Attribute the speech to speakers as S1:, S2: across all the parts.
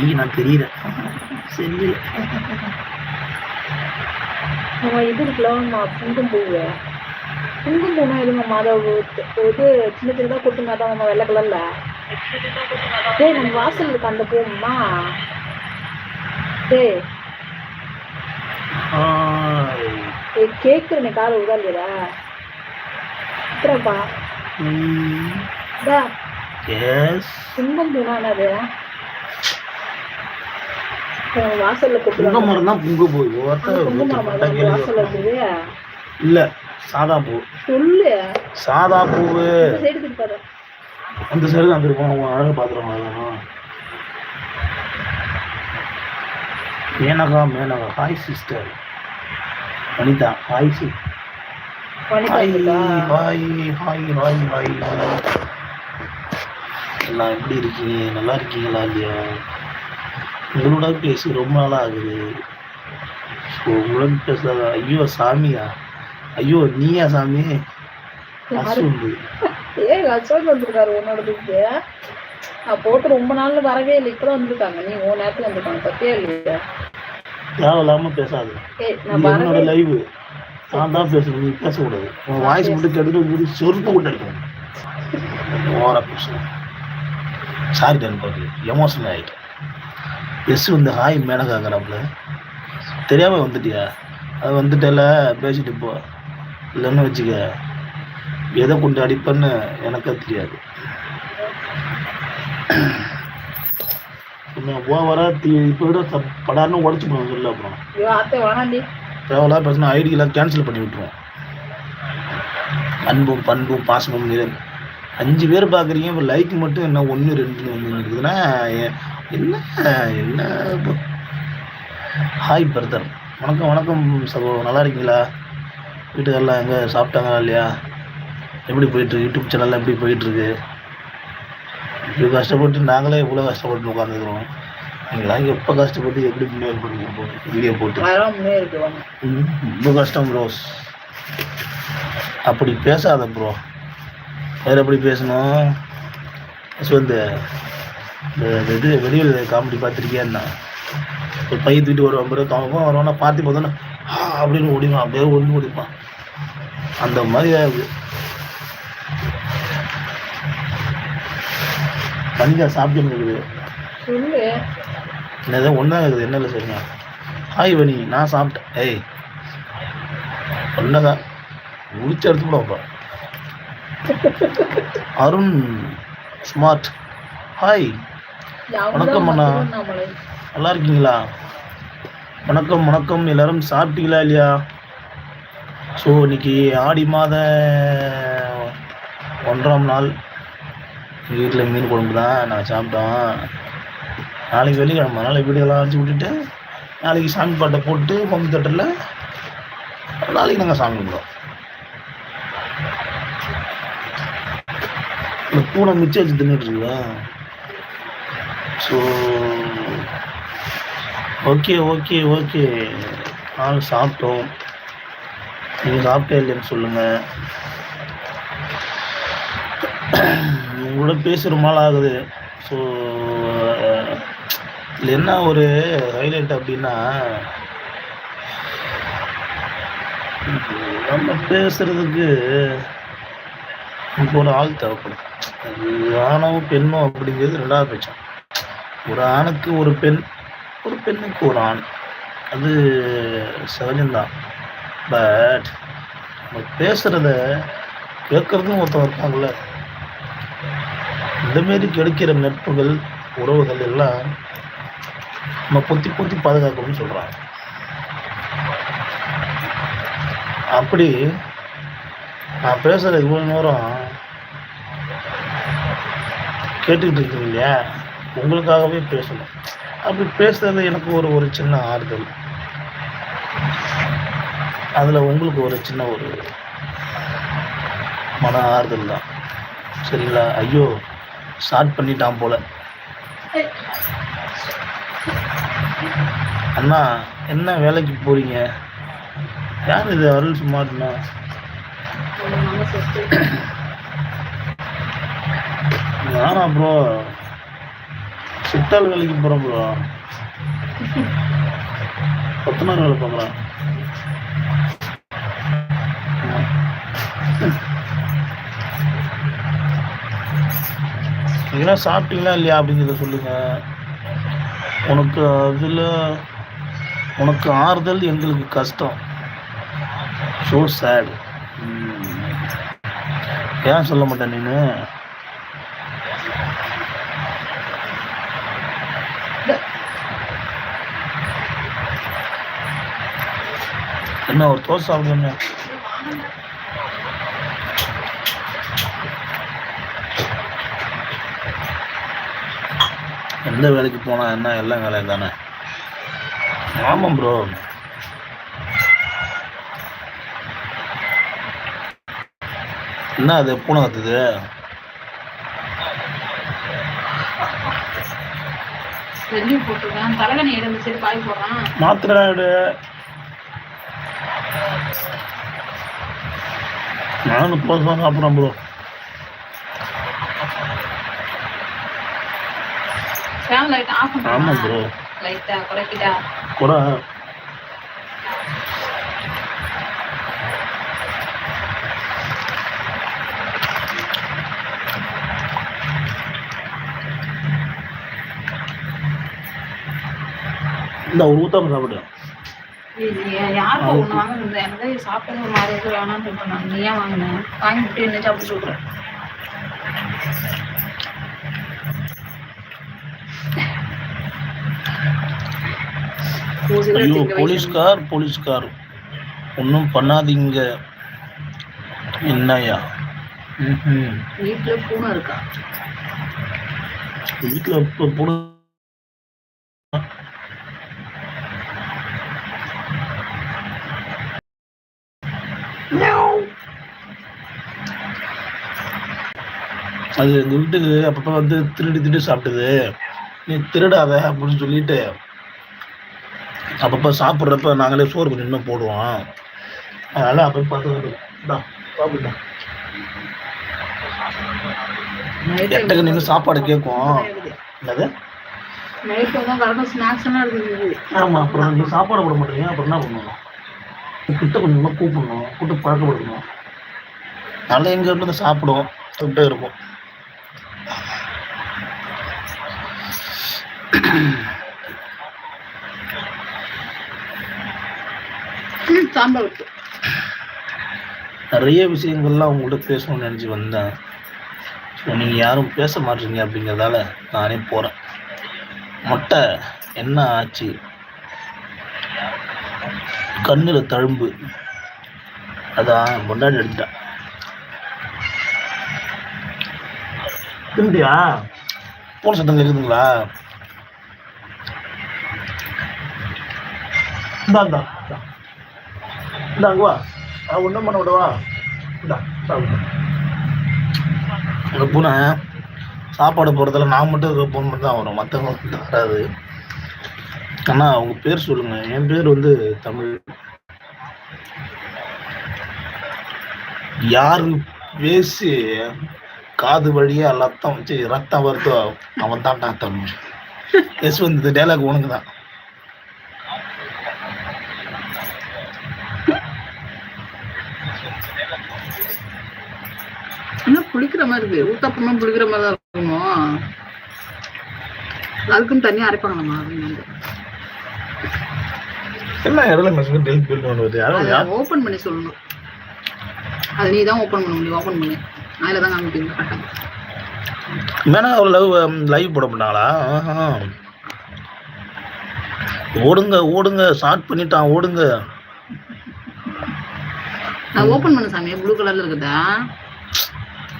S1: பெய் நான் தெரியறேன் செஞ்சில
S2: நம்ம இது இருக்குல்லம்மா குங்கும்பூவு பூனா எதுங்கம்மா அதை இது சின்ன சின்னதாக கொட்டுங்க அதான் நம்ம வெள்ளை கலர்ல டேய் நம்ம வாசல் இருக்கு அந்த பூம்மா டேய் கேக்குறேன் கால உதாலியா அப்புறம்ப்பா
S1: குங்கும்பூனா
S2: என்னது வாசல்ல
S1: மரம் தான் புங்க பூ
S2: வாசல்ல
S1: இல்ல சாதா பூ சொல்லு சாதா பூவு அந்த சைடு தான் இருக்கும் அவங்க பாத்துருவாங்க Menaka Menaka hi sister Vanitha hi சி hi hi hi hi hi எல்லாம் எப்படி இருக்கீங்க நல்லா இருக்கீங்களா இல்லையா உங்களுடன் பேசி ரொம்ப நாள் ஆகுது ஸோ உங்களுடன் பேசுறது ஐயோ சாமியா ஐயோ நீயா சாமி அசுண்டு
S2: ஏய் லட்சம் வந்துருக்காரு உன்னோடதுக்கு நான் போட்டு ரொம்ப நாள்ல வரவே இல்லை இப்போ வந்துருக்காங்க நீ ஓ நேரத்துல வந்துருக்காங்க பத்தியே இல்லையா
S1: தேவையில்லாம பேசாது என்னோட லைவ் நான் தான் பேசணும் நீ பேசக்கூடாது உன் வாய்ஸ் மட்டும் கெடுத்து முடிச்சு சொருப்பு கொண்டு அடிக்கணும் ஓரா பேசணும் சாரி டென் பார்க்கல எமோஷனல் ஆகிட்டேன் எஸ் வந்து ஹாய் மேனகாக்கிறாப்புல தெரியாமல் வந்துட்டியா அது வந்துட்டால பேசிட்டு போ இல்லைன்னு வச்சுக்க எதை கொண்டு அடிப்பேன்னு எனக்கே தெரியாது ஓவரா இப்போ விட படாருன்னு உடச்சு போடுவோம் சொல்ல
S2: அப்புறம்
S1: தேவையில்லா பேசினா ஐடியெல்லாம் கேன்சல் பண்ணி விட்டுருவோம் அன்பும் பண்பும் பாசமும் அஞ்சு பேர் பார்க்குறீங்க இப்போ லைக் மட்டும் என்ன ஒன்று ரெண்டுன்னு வந்து இருக்குதுன்னா என்ன என்ன ஹாய் பர்தர் வணக்கம் வணக்கம் சகோ நல்லா இருக்கீங்களா வீட்டுக்காரெல்லாம் எங்கே சாப்பிட்டாங்களா இல்லையா எப்படி போயிட்டுருக்கு யூடியூப் சேனலில் எப்படி போயிட்டுருக்கு இவ்வளோ கஷ்டப்பட்டு நாங்களே இவ்வளோ கஷ்டப்பட்டு உட்காந்துக்கிறோம் நீங்களாம் எப்போ கஷ்டப்பட்டு எப்படி முன்னேறி பண்ணுங்க வீடியோ
S2: போட்டு
S1: ரொம்ப கஷ்டம் ப்ரோஸ் அப்படி பேசாத ப்ரோ வேறு எப்படி பேசணும் யஷ்வந்த் இந்த இது வெளியில் காமெடி பார்த்துருக்கியான்னா ஒரு பைய தூக்கிட்டு வருவான் பிறகு தவங்க வருவானா பார்த்து பார்த்தோன்னா ஆ அப்படின்னு ஓடிவான் அப்படியே ஒன்று ஓடிப்பான் அந்த மாதிரி ஆகுது மனிதா சாப்பிட்டு
S2: இருக்குது
S1: என்னது ஒன்றா இருக்குது என்ன இல்லை சரிங்க ஹாய் வணி நான் சாப்பிட்டேன் ஏய் ஒன்றதான் முடிச்ச எடுத்து கூட வைப்பேன் அருண் ஸ்மார்ட் ஹாய் வணக்கம் அண்ணா நல்லா இருக்கீங்களா வணக்கம் வணக்கம் எல்லாரும் சாப்பிட்டீங்களா இல்லையா ஸோ இன்னைக்கு ஆடி மாத ஒன்றாம் நாள் எங்கள் வீட்டில் மீன் குழம்பு தான் நான் சாப்பிட்டோம் நாளைக்கு வெள்ளிக்கிழமை நாளைக்கு வீடுகளாக அரைச்சி விட்டுட்டு நாளைக்கு சாமி பாட்டை போட்டு பங்கு தட்டில் நாளைக்கு நாங்கள் சாமி கும்பிடுவோம் இந்த பூனை மிச்சம் வச்சு தின்னுட்டு இருக்கோம் ஸோ ஓகே ஓகே ஓகே ஆள் சாப்பிட்டோம் நீங்கள் சாப்பிட்டே இல்லைன்னு சொல்லுங்கள் உங்களோட பேசுகிற மாதிரி ஆகுது ஸோ இதில் என்ன ஒரு ஹைலைட் அப்படின்னா நம்ம பேசுகிறதுக்கு இப்போ ஒரு ஆள் தேவைப்படும் ஆணோ பெண்ணோ பெண்ணும் அப்படிங்கிறது ரெண்டாவது பேச்சோம் ஒரு ஆணுக்கு ஒரு பெண் ஒரு பெண்ணுக்கு ஒரு ஆண் அது சகஜம்தான் பட் நம்ம பேசுகிறத கேட்குறதும் ஒருத்தன் இருக்காங்கள இந்தமாரி கெடுக்கிற நட்புகள் உறவுகள் எல்லாம் நம்ம பொத்தி பொத்தி பாதுகாக்கணும்னு சொல்கிறாங்க அப்படி நான் பேசுகிற இவ்வளோ நேரம் கேட்டுக்கிட்டு இருக்கீங்க இல்லையா உங்களுக்காகவே பேசணும் அப்படி பேசுறது எனக்கு ஒரு ஒரு சின்ன ஆறுதல் அதில் உங்களுக்கு ஒரு சின்ன ஒரு மன ஆறுதல் தான் சரிங்களா ஐயோ ஸ்டார்ட் பண்ணிட்டான் போல அண்ணா என்ன வேலைக்கு போறீங்க யார் இது அருள் சுமார்ண்ணா நானா ப்ரோ சித்தாள் வேலைக்கு போகிறோம் ப்ரோ கொத்தனார் வேலை பார்க்குறேன் ஏன்னா சாப்பிட்டீங்களா இல்லையா அப்படிங்கிறத சொல்லுங்க உனக்கு அதில் உனக்கு ஆறுதல் எங்களுக்கு கஷ்டம் ஸோ சேடு ஏன் சொல்ல மாட்டேன் நீனு என்ன ஒரு தோசை சாப்பிடுங்க எந்த வேலைக்கு போனா என்ன எல்லாம் வேலையும் தானே ஆமாம் ப்ரோ என்ன அது பூனை கத்துது மாத்திரை நான் முப்பது ரூபா சாப்பிட்றேன் ப்ரோ ஆமாம் ப்ரோ குறை இந்த ஒரு ஊத்தாமல் சாப்பிடுவேன்
S2: யாருக்கு ஒன்று வாங்கினது எனக்கு மாதிரி சொல்லிட்டு நீ ஏன் வாங்கினேன் வாங்கிட்டு என்ன சாப்பிட்டு சொல்கிறேன்
S1: ஐயோ போலீஸ்கார் போலீஸ்கார் ஒன்றும் பண்ணாதீங்க என்னையா
S2: வீட்டில் பூனை இருக்கா
S1: வீட்டில் பூனை அது எங்கள் வீட்டுக்கு அப்பப்போ வந்து திருடி திருடி சாப்பிட்டுது நீ திருடாத அப்படின்னு சொல்லிட்டு அப்பப்போ சாப்பிட்றப்ப நாங்களே சோறு கொஞ்சம் போடுவோம் அதனால் அப்போ பார்த்து சாப்பிட்டோம் நின்று சாப்பாடு கேட்கும் என்னது ஆமாம் அப்புறம் நீங்கள் சாப்பாடு போட மாட்டீங்க அப்புறம் என்ன பண்ணணும் கிட்ட கொஞ்சமாக கூப்பிடணும் கூப்பிட்டு பழக்கப்படுத்தணும் நல்லா எங்கே இருந்து சாப்பிடுவோம் சாப்பிட்டே இருக்கும் நிறைய விஷயங்கள்லாம் உங்கள்கிட்ட பேசணும்னு நினச்சி வந்தேன் ஸோ நீங்கள் யாரும் பேச மாட்டீங்க அப்படிங்கிறதால நானே போகிறேன் மொட்டை என்ன ஆச்சு கண்ணில் தழும்பு அதான் கொண்டாடி எடுத்துட்டேன் திரும்பியா போன சத்தம் கேட்குதுங்களா இந்தா இந்தா இந்தா அங்கே வா ஒன்றும் பண்ண விடவா இந்தா இந்த பூனை சாப்பாடு போகிறதுல நான் மட்டும் போன் மட்டும் தான் வரும் மற்றவங்க வராது அண்ணா அவங்க பேர் சொல்லுங்க என் பேர் வந்து தமிழ் யாரு பேசி காது வழியா ரத்தம் வச்சு ரத்தம் வருதோ அவன் தான் தமிழ் யஸ்வந்த் இந்த டைலாக் உனக்கு தான்
S2: புளிக்கிற மாதிரி இருக்கு ஊட்டப்பண்ணும் புளிக்கிற மாதிரி தான் இருக்குமோ அதுக்கும் தனியா அரைப்பாங்களா
S1: எல்லா இடத்துல மெஷின் டெலிட் பண்ணி
S2: ஓபன் பண்ணி சொல்லணும் அது நீ தான் ஓபன் பண்ண முடியும் ஓபன் பண்ணி அதில் தான் காமிப்பீங்க
S1: ஒரு லவ் லைவ் um, போட மாட்டாங்களா ஓடுங்க ஓடுங்க ஸ்டார்ட் பண்ணிட்டான் ஓடுங்க
S2: நான் ஓபன் பண்ண சாமி ப்ளூ கலர்ல இருக்குதா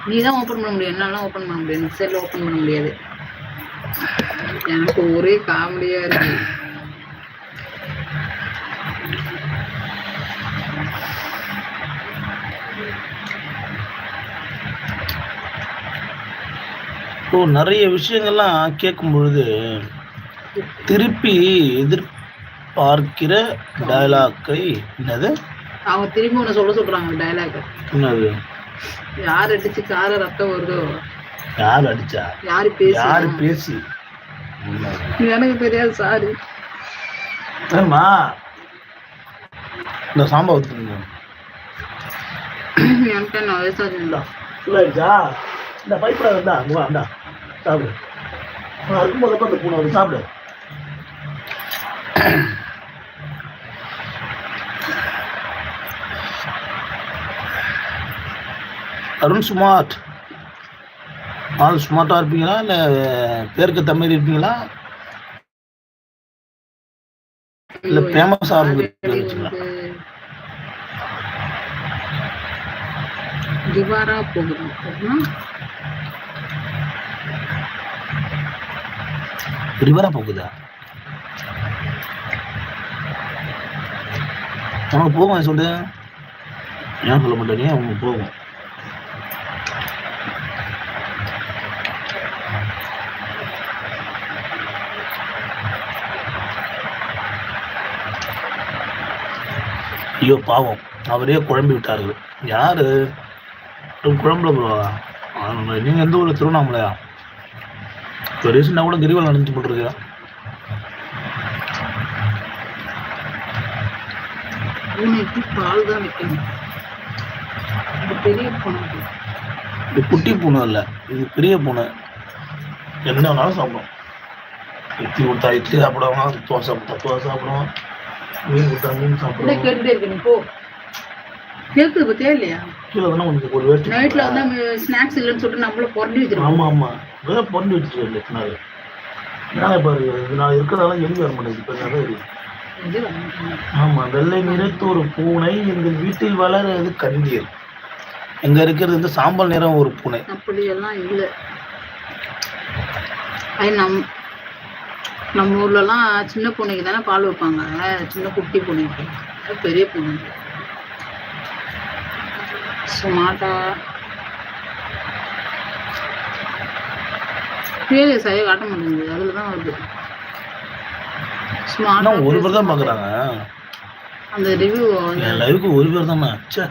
S2: நீ தான் ஓபன் பண்ண முடியும் என்னால ஓபன் பண்ண முடியாது செல்ல ஓபன் பண்ண முடியாது எனக்கு ஒரே காமெடியா இருக்கு
S1: ஸோ நிறைய விஷயங்கள்லாம் கேட்கும் பொழுது திருப்பி எதிர்பார்க்கிற டயலாக்கை என்னது
S2: அவங்க திரும்பி ஒன்று சொல்ல சொல்றாங்க டயலாக் என்னது யார் அடிச்சு கார ரத்தம் வருதோ
S1: யார் அடிச்சா யார் பேசி யார் பேசி
S2: எனக்கு தெரியாது சாரி
S1: சரிம்மா இந்த சாம்பா ஊற்றுங்க
S2: என்கிட்ட நான் இருந்தா
S1: இல்லை இந்த பைப்பில் இருந்தா அங்கே சாப்பிடு நான் இருக்கும்போதப்ப அந்த அருண் சுமார்ட் ஆள் சுமார்ட்டாக இருப்பீங்களா இல்லை பேருக்கு தமிழ் இருப்பீங்களா இல்லை ஃபேமஸ் ஆரம்பிச்சுங்களா திவாரா ரிவரா போகுதா அவனுக்கு போகும் சொல்லு ஏன் சொல்ல மாட்டேனே அவங்க போகும் ஐயோ பாவம் அவரே குழம்பி விட்டார்கள் யாரு குழம்புல நீங்க எந்த ஊர்ல திருவண்ணாமலையா இப்போ ரீசெண்டாக கூட கிரிவலம் நடந்துச்சு போட்டுருக்கா பூனைக்கு இது குட்டி பூனை இல்லை இது பெரிய பூனை என்ன வேணாலும் சாப்பிடும் இட்லி கொடுத்தா இட்லி சாப்பிடுவாங்க தோசை கொடுத்தா தோசை சாப்பிடுவோம் மீன் கொடுத்தா மீன்
S2: சாப்பிடுவோம் இருக்குது பத்தியா இல்லையா கீழே வந்து ஸ்நாக்ஸ் இல்லைன்னு சொல்லிட்டு
S1: நம்மள இருக்கிறதால வர மாட்டேங்குது இப்போ வெள்ளை ஒரு பூனை எங்கள் வீட்டில் வளர்றது கண்ணீர் எங்க இருக்கிறது வந்து சாம்பல் நிறம் ஒரு பூனை
S2: அப்படியெல்லாம் இல்லை நம் நம்ம ஊர்லலாம் சின்ன பூனைக்கு தானே பால் வைப்பாங்க சின்ன குட்டி பூனைக்கு பெரிய பூனை சுமாதா பேரே சரியாக காட்ட மாட்டேங்குது அதில் தான் வருது
S1: சுமாதா ஒரு பேர் தான் பார்க்குறாங்க அந்த ரிவ்யூ என் லைவுக்கு ஒரு பேர் தானே அச்சா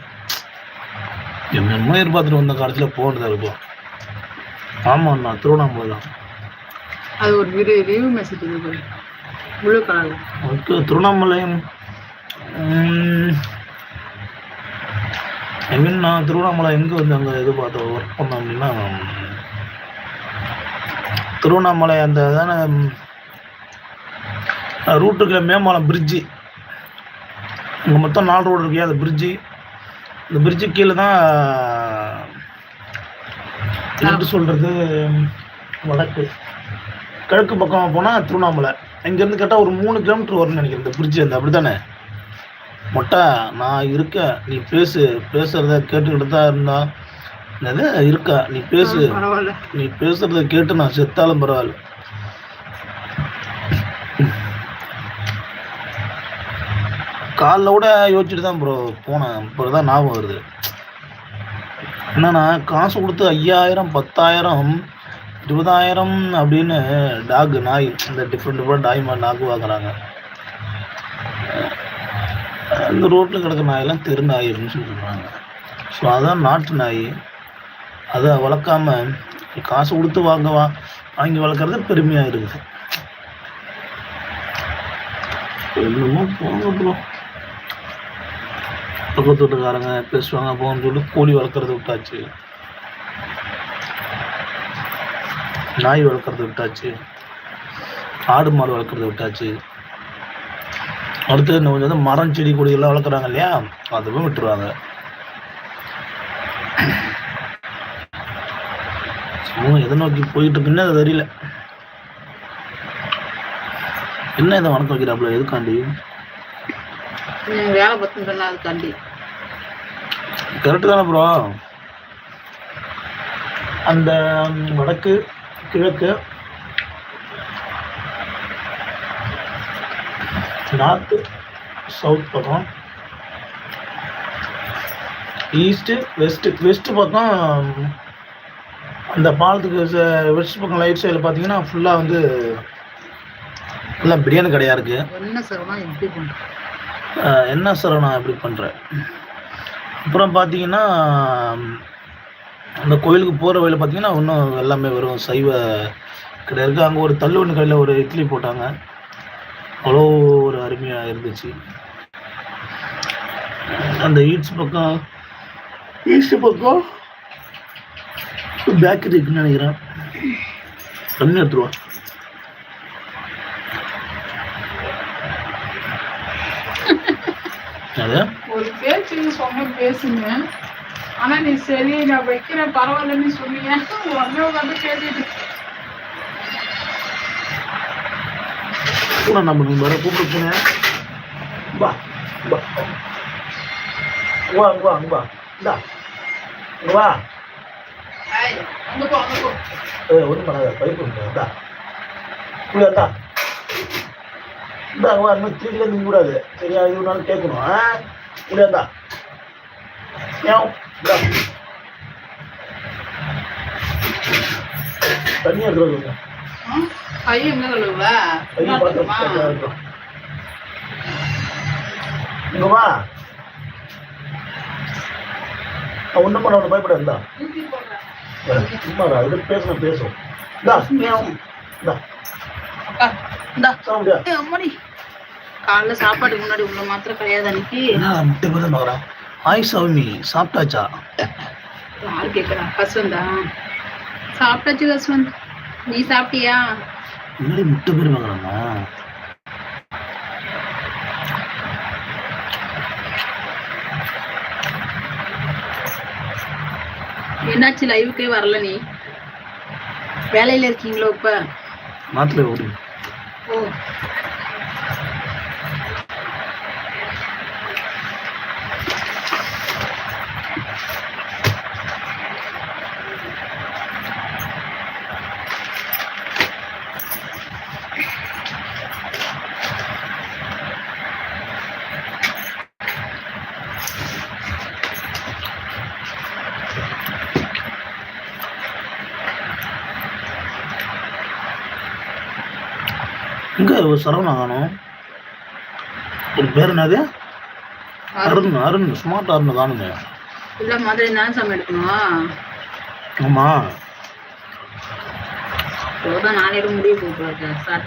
S1: என்னென்னமோ எதிர்பார்த்துட்டு வந்த காலத்தில் போனதாக இருக்கும் ஆமாம் நான் திருவண்ணாமலை தான்
S2: அது ஒரு வீடியோ ரிவ்யூ மெசேஜ் இருக்கு blue colour
S1: okay Tiruvannamalai I mean நான் திருவண்ணாமலை எங்கே வந்து அங்கே இது பார்த்து ஒர்க் பண்ணோம் அப்படின்னா திருவண்ணாமலை அந்த தானே ரூட்டுக்கு மேம்பாலம் பிரிட்ஜி இங்கே மொத்தம் நாலு ரோடு இருக்கு அந்த பிரிட்ஜி இந்த பிரிட்ஜு கீழே தான் எப்படி சொல்கிறது வடக்கு கிழக்கு பக்கம் போனால் திருவண்ணாமலை இங்கேருந்து கேட்டால் ஒரு மூணு கிலோமீட்டர் வரும்னு நினைக்கிறேன் இந்த பிரிட்ஜ் அந்த அப்படி தானே மொட்டா நான் இருக்கேன் நீ பேசு பேசுகிறத கேட்டுக்கிட்டு தான் இருந்தா என்னது இருக்கா நீ பேசு நீ பேசுகிறத கேட்டு நான் செத்தாலும் பரவாயில்ல காலில் கூட யோசிச்சுட்டு தான் ப்ரோ போனேன் இப்போ தான் ஞாபகம் வருது என்னன்னா காசு கொடுத்து ஐயாயிரம் பத்தாயிரம் இருபதாயிரம் அப்படின்னு டாக் நாய் இந்த டிஃப்ரெண்ட் டிஃப்ரெண்ட் டாய் மாதிரி நாக்கு வாங்குறாங்க அந்த ரோட்டில் கிடக்கிற நாயெல்லாம் தெரு நாய் அப்படின்னு சொல்லி ஸோ அதுதான் நாட்டு நாய் அதை வளர்க்காம காசு கொடுத்து வாங்க வா வாங்கி வளர்க்குறது பெருமையாக இருக்குது என்னமோ போங்க ப்ரோ பக்கத்து வீட்டுக்காரங்க பேசுவாங்க போகணும்னு சொல்லிட்டு கோழி வளர்க்குறத விட்டாச்சு நாய் வளர்க்குறத விட்டாச்சு ஆடு மாடு வளர்க்குறத விட்டாச்சு அடுத்து இந்த கொஞ்சம் வந்து மரம் செடி கொடிகள்லாம் வளர்க்குறாங்க இல்லையா அதுவும் விட்டுருவாங்க சமூகம் எதை நோக்கி போயிட்டு இருக்குன்னு அது தெரியல என்ன இதை வளர்த்து வைக்கிறாப்புல எதுக்காண்டி
S2: வேலை அதுக்காண்டி
S1: கரெக்டு தானே ப்ரோ அந்த வடக்கு கிழக்கு நார்த்து சவுத் பக்கம் ஈஸ்ட்டு வெஸ்ட்டு வெஸ்ட்டு பக்கம் அந்த பாலத்துக்கு வெஸ்ட் பக்கம் லைட் சைடில் பார்த்தீங்கன்னா ஃபுல்லாக வந்து ஃபுல்லாக பிரியாணி கடையாக இருக்குது
S2: என்ன சார் இப்படி
S1: பண்ணுறேன் என்ன சரவணா இப்படி பண்ணுறேன் அப்புறம் பார்த்தீங்கன்னா அந்த கோயிலுக்கு போகிற வழியில் பார்த்தீங்கன்னா இன்னும் எல்லாமே வரும் சைவ கடை இருக்குது அங்கே ஒரு தள்ளுவண்டி கடையில் ஒரு இட்லி போட்டாங்க அவ்வளோ அருமையாக இருந்துச்சு அந்த ஈட்ஸ் பக்கம் ஈஸ்ட் பக்கம் பேக்கரி இருக்குன்னு நினைக்கிறேன் கம்மி எடுத்துருவான்
S2: ஒரு பேச்சு சொன்ன பேசுங்க ஆனா நீ சரி நான் வைக்கிறேன் பரவாயில்லன்னு சொன்னீங்க உடனே உட்காந்து கேட்டுட்டு
S1: பூனை நம்மளுக்கு வர கூப்பிடு பூனை வா வா வா வா வா இந்தா இங்கே வா ஒன்றும் பண்ணாத பைப்பு இந்தா உள்ளே இந்தா வா இன்னும் திருடியில் கூடாது சரியா கேட்கணும் ஆ உள்ளே ஏன் இந்தா தண்ணி
S2: கை எங்க கழுவுல
S1: பேசும்
S2: காலைல முன்னாடி மாத்திரம் கிடையாது அன்னைக்கு சாப்பிட்டாச்சா சாப்பிட்டாச்சு நீ சாப்பிட்டியா
S1: முன்னாடி முட்டை பேர் வாங்கலாமா
S2: என்னாச்சு லைவுக்கே வரல நீ வேலையில இருக்கீங்களோ இப்ப
S1: மாத்திர ஓடு ஓ இங்கே சரவணா காணும் ஒரு பேர் என்னது அருண் அருண் ஸ்மார்ட் அருண் காணுங்க
S2: இல்லை மாதிரி நான் சாமி எடுக்கணுமா ஆமாம் இப்போதான் நாளைக்கு முடிவு போட்டு சார்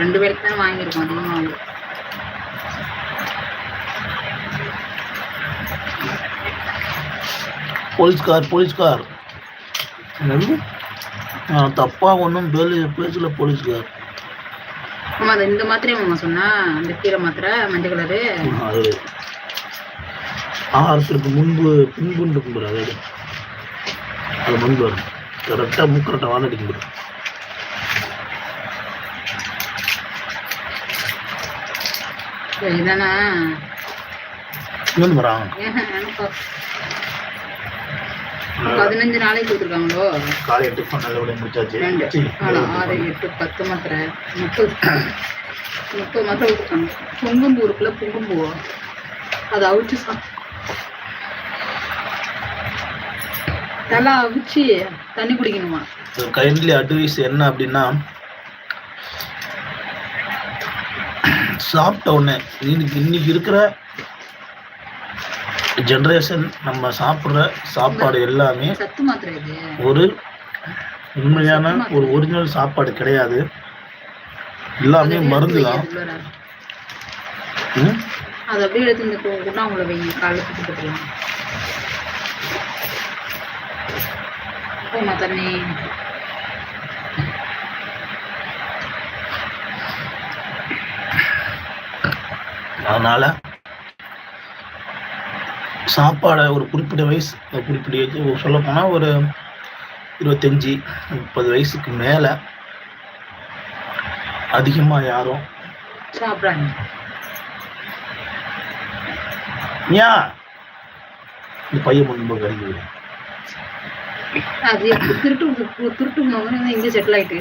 S2: ரெண்டு பேருக்கு தான் வாங்கியிருக்கோம் அதிகமாக
S1: போலீஸ்கார் போலீஸ்கார் தப்பாக ஒன்றும் பேசல போலீஸ்கார்
S2: அம்மா அது இந்த மாத்திரையும் அவங்க சொன்னா அந்த கீரை மாத்திரை மஞ்சள் கலரு அது
S1: ஆகாரத்திற்கு முன்பு பின்புண்டு கும்பிடு அது அது முன்பு வரும் கரெக்டாக மூக்கரெக்டாக வாழ அடிக்க முடியும் இதுதானா இன்னொன்று வரான்
S2: பதினஞ்சு நாளைக்கு கொடுத்துருக்காங்களோ
S1: காலை எட்டு நல்லபடியாக முடிச்சாச்சு
S2: ரெண்டு ஆனா ஆறு எட்டு பத்து மாத்திரை முப்பது முப்பது மாத்திரை கொடுத்துருக்காங்க பொங்கும்பூ இருக்குல்ல பொங்கும்பூ அதை அவிச்சு சா நல்லா அவிச்சு தண்ணி குடிக்கணுமா
S1: கைண்ட்லி அட்வைஸ் என்ன அப்படின்னா சாப்பிட்ட உடனே இன்னைக்கு இன்னைக்கு இருக்கிற ஜென்ரேஷன் நம்ம சாப்பிட்ற சாப்பாடு எல்லாமே ஒரு உண்மையான ஒரு ஒரிஜினல் சாப்பாடு கிடையாது எல்லாமே மருந்து தான் அதனால சாப்பாடை ஒரு குறிப்பிட்ட வயசு குறிப்பிட்ட ஏஜ் சொல்லப்போனால் ஒரு இருபத்தஞ்சி முப்பது வயசுக்கு மேலே அதிகமாக யாரும் சாப்பிட்றாங்க ஏன் இந்த பையன் முன்பு கருகிறேன்
S2: அது திருட்டு திருட்டு உணவு இங்கே செட்டில் ஆயிட்டு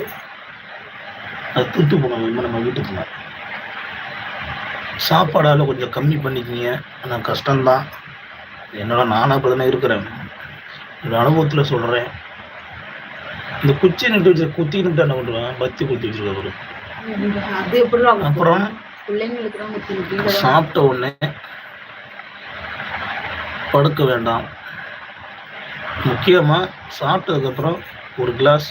S1: அது திருட்டு உணவு இனிமேல் நம்ம வீட்டுக்கு சாப்பாடால் கொஞ்சம் கம்மி பண்ணிக்கிங்க ஆனால் கஷ்டம்தான் என்னோட நானும் அப்படி தானே இருக்கிறேன் என்னோட அனுபவத்தில் சொல்கிறேன் இந்த குச்சி நட்டு வச்சு குத்தி நட்டு என்ன பண்ணுவேன் பத்தி குத்தி வச்சிருக்கேன் அப்புறம் சாப்பிட்ட உடனே படுக்க வேண்டாம் முக்கியமாக சாப்பிட்டதுக்கப்புறம் ஒரு கிளாஸ்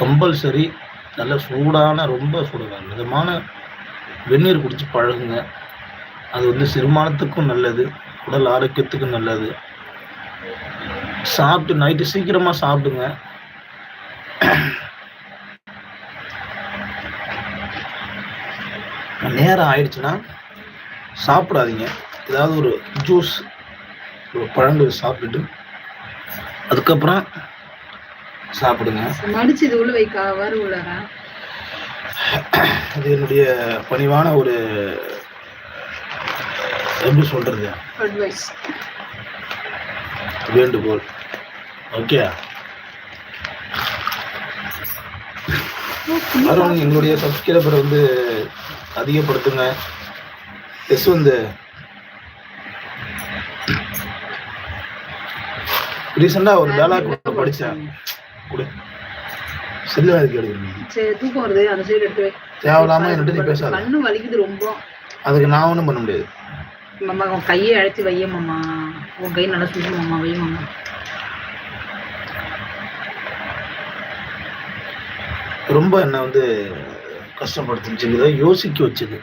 S1: கம்பல்சரி நல்ல சூடான ரொம்ப சூடான மிதமான வெந்நீர் குடித்து பழகுங்க அது வந்து செரிமானத்துக்கும் நல்லது உடல் ஆரோக்கியத்துக்கு நல்லது சாப்பிட்டு நைட்டு சீக்கிரமாக சாப்பிடுங்க நேரம் ஆயிடுச்சுன்னா சாப்பிடாதீங்க ஏதாவது ஒரு ஜூஸ் ஒரு பழங்கள் சாப்பிட்டுட்டு அதுக்கப்புறம் சாப்பிடுங்க அது என்னுடைய பணிவான ஒரு எப்படி சொல்றது வேண்டுகோள் ஓகே வரும் எங்களுடைய சப்ஸ்கிரைபர் வந்து அதிகப்படுத்துங்க எஸ் வந்து ரீசெண்டாக ஒரு வேளாக்கு படித்தேன் கொடு செல்லு அதுக்கு
S2: எடுக்கணும் அந்த சைடு எடுத்து
S1: தேவையில்லாமல் என்னட்டு நீ பேசாத
S2: கண்ணு வலிக்குது ரொம்ப
S1: அதுக்கு நான் ஒன்றும் பண்ண முடியாது
S2: மாமா உன் கையை அழைச்சி வைய மாமா உன் கை நல்லா சுடு மாமா மாமா
S1: ரொம்ப என்னை வந்து கஷ்டப்படுத்துச்சுங்கிறத யோசிக்க வச்சுது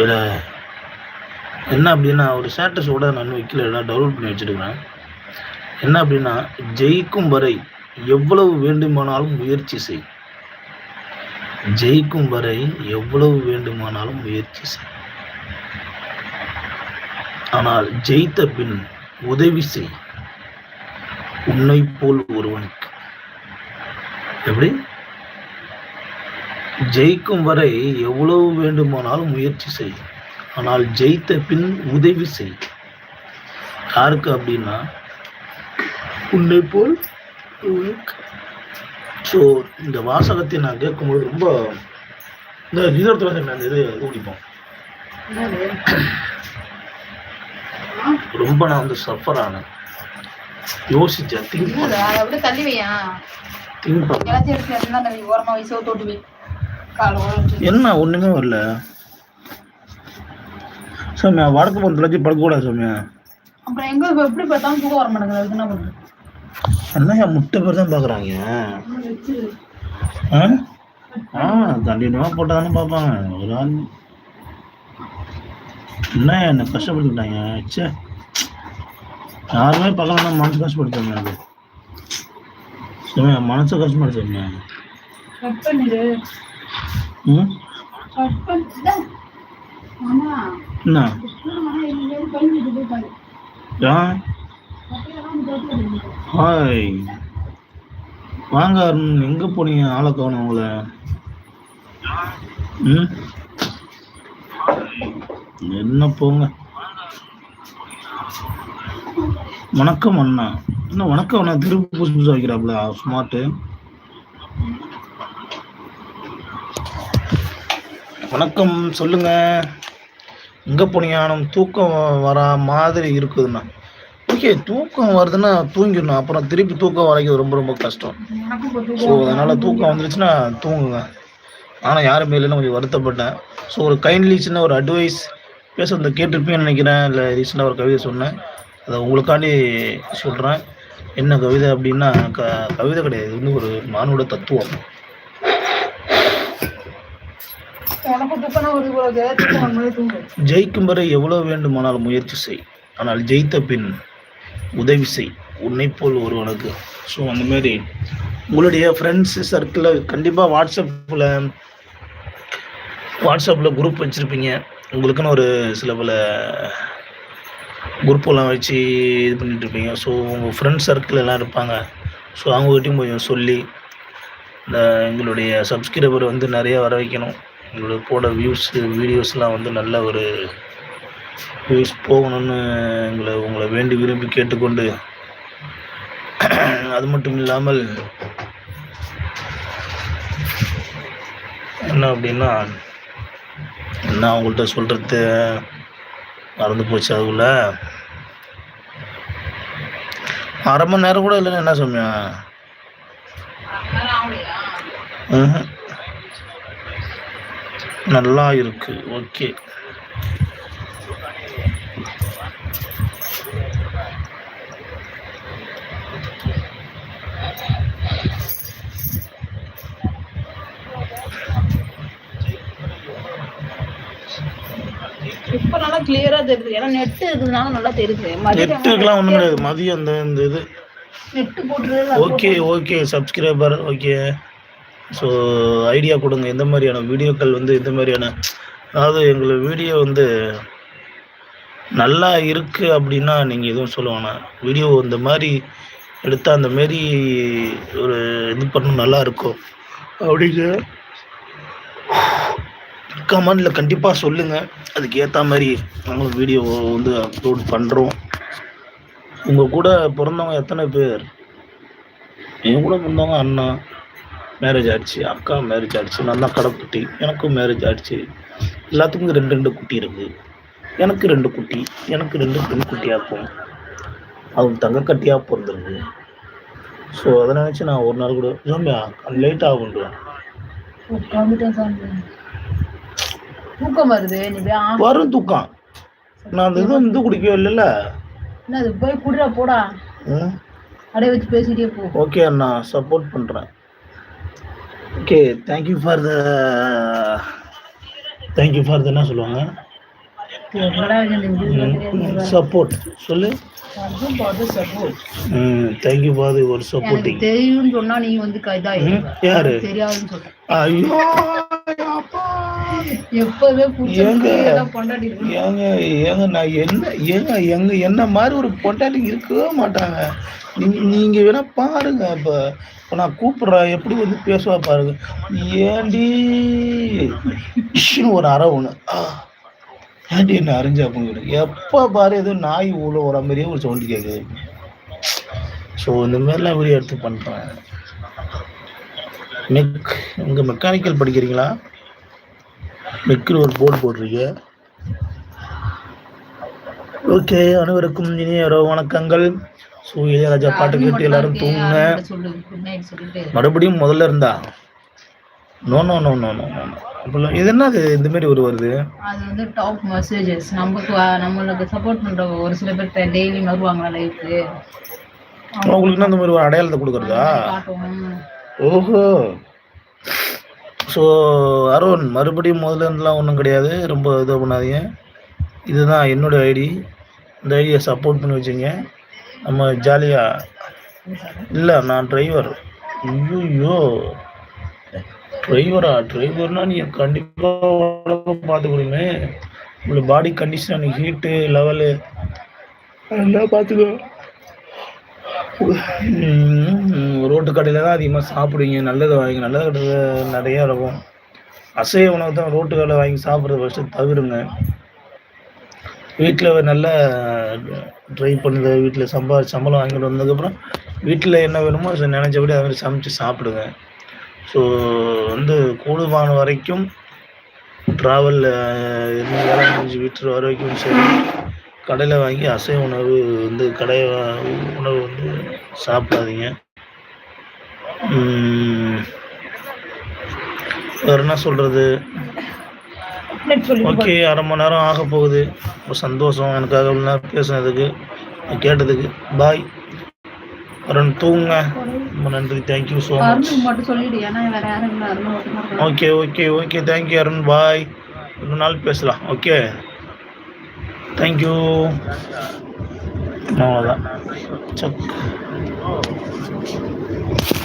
S1: இதில் என்ன அப்படின்னா ஒரு ஸ்டேட்டஸோட நான் விக்கில டவுன்லோட் பண்ணி வச்சுருக்கிறேன் என்ன அப்படின்னா ஜெயிக்கும் வரை எவ்வளவு வேண்டுமானாலும் முயற்சி செய் ஜெயிக்கும் வரை எவ்வளவு வேண்டுமானாலும் முயற்சி செய் ஆனால் ஜெயித்த பின் உதவி செய் உன்னை போல் ஒருவனுக்கு எப்படி ஜெயிக்கும் வரை எவ்வளவு வேண்டுமானாலும் முயற்சி செய் ஆனால் ஜெயித்த பின் உதவி செய் யாருக்கு அப்படின்னா உன்னை போல் ஸோ இந்த வாசகத்தை நான் கேட்கும்போது ரொம்ப இந்த கீதத்தில் அந்த இது இது ரொம்ப நான் வந்து சஃபர் ஆனேன் யோசிச்சேன் திங்க் திங்க் என்ன ஒண்ணுமே வரல சாமியா வடக்கு பந்து படுக்கக்கூடாது சாமியா
S2: அப்புறம் எங்க எப்படி பார்த்தாலும் தூக்கம் வர மாட்டேங்குது என்ன பண்ணுறது
S1: என்ன முட்டை பேர் தான் பார்க்குறாங்க ஆ ஆ கண்டினியூவாக போட்டால் தானே பார்ப்பாங்க ஒரு ஆள் என்ன என்னை கஷ்டப்படுத்திட்டாங்க சே யாருமே பார்க்கலாம் மனசு கஷ்டப்படுத்தாங்க எனக்கு சும்மா மனசு கஷ்டப்படுத்தாங்க ம் என்ன ஹாய் வாங்க அருண் எங்கே போனீங்க ஆளை கவனம் உங்களை ம் என்ன போங்க வணக்கம் அண்ணா என்ன வணக்கம் அண்ணா திருப்பி புதுசு புதுசாக வைக்கிறாப்புல ஸ்மார்ட்டு வணக்கம் சொல்லுங்க எங்கே போனீங்க தூக்கம் வரா மாதிரி இருக்குதுண்ணா ஓகே தூக்கம் வருதுன்னா தூங்கிடணும் அப்புறம் திருப்பி தூக்கம் வரைக்கும் ரொம்ப ரொம்ப கஷ்டம் ஸோ அதனால் தூக்கம் வந்துருச்சுன்னா தூங்குங்க ஆனால் யாரும் இல்லைன்னு கொஞ்சம் வருத்தப்பட்டேன் ஸோ ஒரு கைண்ட்லி சின்ன ஒரு அட்வைஸ் பேச இந்த நினைக்கிறேன் இல்லை ரீசெண்டாக ஒரு கவிதை சொன்னேன் அதை உங்களுக்காண்டி சொல்கிறேன் என்ன கவிதை அப்படின்னா க கவிதை கிடையாது இது வந்து ஒரு மானோட தத்துவம் ஜெயிக்கும் வரை எவ்வளோ வேண்டுமானால் முயற்சி செய் ஆனால் ஜெயித்த பின் உதவி செய் உன்னை போல் ஒருவனுக்கு ஸோ அந்த மாதிரி உங்களுடைய ஃப்ரெண்ட்ஸு சர்க்கிளில் கண்டிப்பாக வாட்ஸ்அப்பில் வாட்ஸ்அப்பில் குரூப் வச்சுருப்பீங்க உங்களுக்குன்னு ஒரு சில பல குரூப்பெல்லாம் வச்சு இது பண்ணிகிட்ருப்பீங்க ஸோ உங்கள் ஃப்ரெண்ட்ஸ் சர்க்கிள் எல்லாம் இருப்பாங்க ஸோ அவங்ககிட்டையும் கொஞ்சம் சொல்லி இந்த எங்களுடைய சப்ஸ்கிரைபர் வந்து நிறைய வர வைக்கணும் எங்களோட போட வியூஸு வீடியோஸ்லாம் வந்து நல்ல ஒரு யூஎஸ் போகணும்னு uh, எங்களை உங்களை வேண்டி விரும்பி கேட்டுக்கொண்டு அது மட்டும் இல்லாமல் என்ன அப்படின்னா என்ன அவங்கள்ட்ட சொல்கிறது மறந்து போச்சு அதுக்குள்ள அரை மணி நேரம் கூட இல்லைன்னு என்ன சொன்னியா நல்லா இருக்கு ஓகே
S2: இப்ப நல்லா கிளியரா தெரியுது ஏன்னா நெட் இருக்கிறதுனால நல்லா தெரியுது
S1: நெட்டுக்கெல்லாம் ஒண்ணும் கிடையாது மதியம் அந்த இந்த இது நெட் போட்டுறது okay okay subscriber okay so idea கொடுங்க எந்த மாதிரியான வீடியோக்கள் வந்து எந்த மாதிரியான அதாவது எங்களை வீடியோ வந்து நல்லா இருக்குது அப்படின்னா நீங்கள் எதுவும் சொல்லுவாங்க வீடியோ இந்த மாதிரி எடுத்தால் அந்த மாரி ஒரு இது பண்ணணும் நல்லா இருக்கும் அப்படிங்கிற கமெண்டில் கண்டிப்பாக சொல்லுங்கள் அதுக்கு ஏற்ற மாதிரி நாங்களும் வீடியோ வந்து அப்லோட் பண்ணுறோம் உங்கள் கூட பிறந்தவங்க எத்தனை பேர் என் கூட பிறந்தவங்க அண்ணா மேரேஜ் ஆகிடுச்சு அக்கா மேரேஜ் ஆகிடுச்சு நான் தான் கடைக்குட்டி எனக்கும் மேரேஜ் ஆகிடுச்சு எல்லாத்துக்கும் ரெண்டு ரெண்டு குட்டி இருக்குது எனக்கு ரெண்டு குட்டி எனக்கு ரெண்டு பெண் குட்டியாக இருக்கும் தங்க தங்கக்கட்டியாக பிறந்திருக்கு ஸோ அதை நினச்சி நான் ஒரு நாள் கூட ஜோமியா லேட் ஆகும்டுவேன் உட்காந்துட்டேன் சார் தூக்கம் வருது வரும் தூக்கம் நான் அந்த இது வந்து குடிக்கவே இல்லைல்ல
S2: என்ன அது போய் குடிடா போடா அடைய வச்சு பேசிட்டே போ
S1: ஓகே அண்ணா சப்போர்ட் பண்ணுறேன் okay thank you for the thank you for the என்ன சொல்லுவாங்க சப்போர்ட் சொல்லு தேங்க்யூ ஃபார் யுவர் சப்போர்ட்டிங்
S2: தெரியும்னு சொன்னா நீ வந்து கைதா
S1: யாரு தெரியாதுன்னு சொல்றேன் ஐயோ ஏங்க ஏங்க நான் என்ன ஏங்க எங்க என்ன மாதிரி ஒரு பொண்டாட்டி இருக்கவே மாட்டாங்க நீங்க நீங்கள் வேணால் பாருங்க இப்போ நான் கூப்பிட்றேன் எப்படி வந்து பேசுவா பாருங்க ஏண்டி ஒரு அற ஒன்று ஏண்டி என்ன அறிஞ்சா அப்படின்னு எப்போ பாரு எதுவும் நாய் ஊழல் ஒரு மாதிரியே ஒரு சவுண்டு கேக்குது ஸோ இந்த மாதிரிலாம் வீடியோ எடுத்து பண்ணுறேன் மெக் இங்கே மெக்கானிக்கல் படிக்கிறீங்களா நெக்கில் ஒரு போர்டு போட்டிருக்கேன் ஓகே அனைவருக்கும் இனிய வணக்கங்கள் ஸோ இளையராஜா பாட்டு கேட்டு எல்லாரும் தூங்குங்க மறுபடியும் முதல்ல இருந்தா no no no no no அப்படிலாம் இது என்ன இந்த மாதிரி ஒரு வருது
S2: அது வந்து டாப் மெசேஜஸ் நமக்கு நம்மளுக்கு சப்போர்ட் பண்ற ஒரு சில பேர் டெய்லி வருவாங்க லைஃப்க்கு
S1: உங்களுக்கு என்ன இந்த மாதிரி ஒரு அடையாளத்தை கொடுக்குறதா ஓஹோ ஸோ அருண் மறுபடியும் முதலேருந்துலாம் ஒன்றும் கிடையாது ரொம்ப இது பண்ணாதீங்க இதுதான் என்னுடைய ஐடி இந்த ஐடியை சப்போர்ட் பண்ணி வச்சுங்க நம்ம ஜாலியாக இல்லை நான் டிரைவர் ஐயோ டிரைவரா டிரைவர்னா நீங்கள் கண்டிப்பாக பார்த்துக்கணுமே உங்களோட பாடி கண்டிஷன் ஹீட்டு லெவலு அதெல்லாம் பார்த்துக்கோ ரோட்டு கடையில் தான் அதிகமாக சாப்பிடுவீங்க நல்லது வாங்கி நல்லது கடையில் நிறையா இருக்கும் அசைவ உணவு தான் ரோட்டு கடையில் வாங்கி சாப்பிட்றது ஃபஸ்ட்டு தவிருங்க வீட்டில் நல்ல ட்ரை பண்ணுது வீட்டில் சம்பா சம்பளம் வாங்கிட்டு வந்ததுக்கப்புறம் வீட்டில் என்ன வேணுமோ நினச்சபடி அது மாதிரி சமைச்சு சாப்பிடுங்க ஸோ வந்து கூடுமான வரைக்கும் ட்ராவல் வேலை முடிஞ்சு வீட்டு வர வரைக்கும் சரி கடையில் வாங்கி அசைவ உணவு வந்து கடை உணவு வந்து சாப்பிடாதீங்க வேறு என்ன சொல்கிறது ஓகே அரை மணி நேரம் ஆக போகுது ரொம்ப சந்தோஷம் எனக்காக இவ்வளோ நேரம் பேசுனதுக்கு கேட்டதுக்கு பாய் அப்புறம் தூங்குங்க ரொம்ப நன்றி thank you so much okay okay okay thank you Arun bye இன்னொரு நாள் பேசலாம் okay Thank you. No, that took.